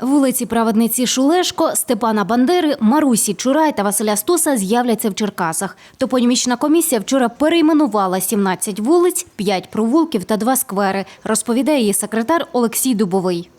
Вулиці праведниці Шулешко, Степана Бандери, Марусі Чурай та Василя Стоса з'являться в Черкасах. Топонімічна комісія вчора перейменувала 17 вулиць, 5 провулків та 2 сквери, розповідає її секретар Олексій Дубовий.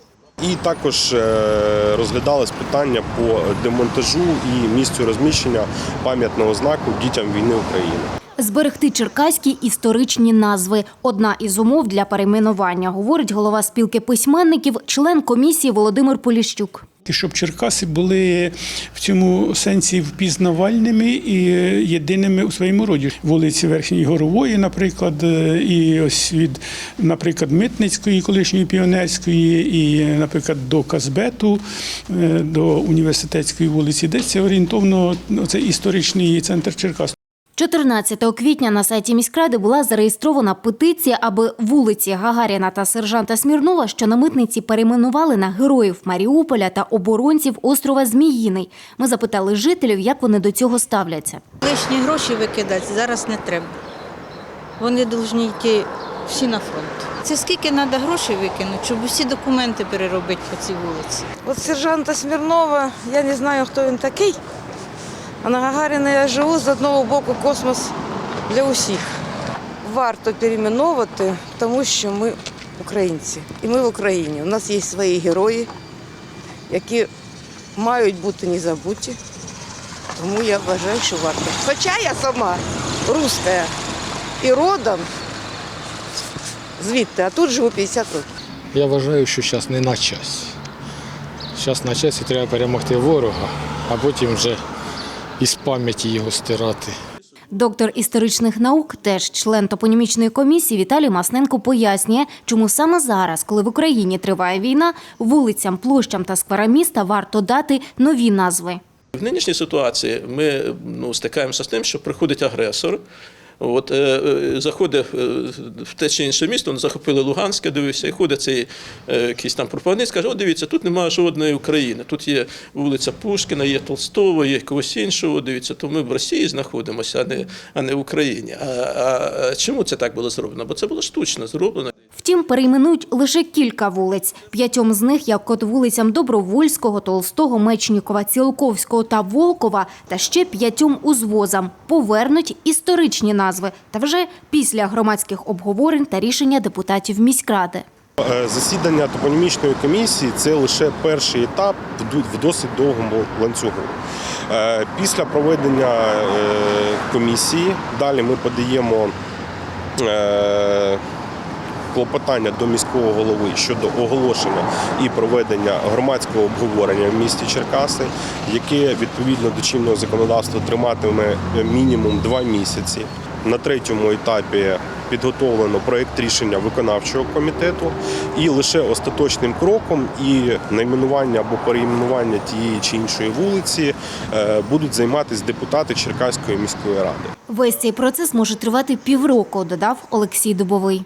І також е, розглядалось питання по демонтажу і місцю розміщення пам'ятного знаку дітям війни України. Зберегти черкаські історичні назви – одна із умов для перейменування, говорить голова спілки письменників, член комісії Володимир Поліщук. Щоб Черкаси були в цьому сенсі впізнавальними і єдиними у своєму роді. Вулиці Верхньої Горової, наприклад, е, і ось від, наприклад, Митницької, колишньої піонерської, і, наприклад, до Казбету, е, до університетської вулиці, де це орієнтовно ну, це історичний центр Черкас. 14 квітня на сайті міськради була зареєстрована петиція, аби вулиці Гагаріна та сержанта Смірнова, що на митниці перейменували на героїв Маріуполя та оборонців острова Зміїний. Ми запитали жителів, як вони до цього ставляться. Лишні гроші викидати зараз не треба. Вони повинні йти всі на фронт. Це скільки треба грошей викинути, щоб усі документи переробити по цій вулиці. От сержанта Смірнова, я не знаю, хто він такий. А на Гагаріна я живу з одного боку космос для усіх. Варто перейменовувати, тому що ми українці. І ми в Україні. У нас є свої герої, які мають бути не забуті. Тому я вважаю, що варто. Хоча я сама руська і родом звідти, а тут живу 50 років. Я вважаю, що зараз не на часі. Зараз на часі треба перемогти ворога, а потім вже із пам'яті його стирати. Доктор історичних наук, теж член топонімічної комісії Віталій Масненко пояснює, чому саме зараз, коли в Україні триває війна, вулицям, площам та скверам міста варто дати нові назви. В нинішній ситуації ми ну, стикаємося з тим, що приходить агресор. От, е, е, заходить е, в те чи інше місто, вони захопили Луганське, дивився, і ходить цей якийсь там пропагандист, каже, от дивіться, тут немає жодної України. Тут є вулиця Пушкіна, є Толстого, є когось іншого. Дивіться, то ми в Росії знаходимося, а не, а не в Україні. А, а чому це так було зроблено? Бо це було штучно зроблено. Втім, перейменують лише кілька вулиць. П'ятьом з них, як от вулицям Добровольського, Толстого, Мечнікова, Цілковського та Волкова, та ще п'ятьом узвозам повернуть історичні назви. Та вже після громадських обговорень та рішення депутатів міськради. Е, Засідання топонімічної комісії це лише перший етап в досить довгому ланцюгу. Е, Після проведення е, комісії далі ми подаємо клопотання до міського голови щодо оголошення і проведення громадського обговорення в місті Черкаси, яке відповідно до чинного законодавства триматиме мінімум два місяці. На третьому етапі підготовлено проєкт рішення виконавчого комітету, і лише остаточним кроком і найменування або перейменування тієї чи іншої вулиці е, будуть займатися депутати Черкаської міської ради. Весь цей процес може тривати півроку, додав Олексій Дубовий.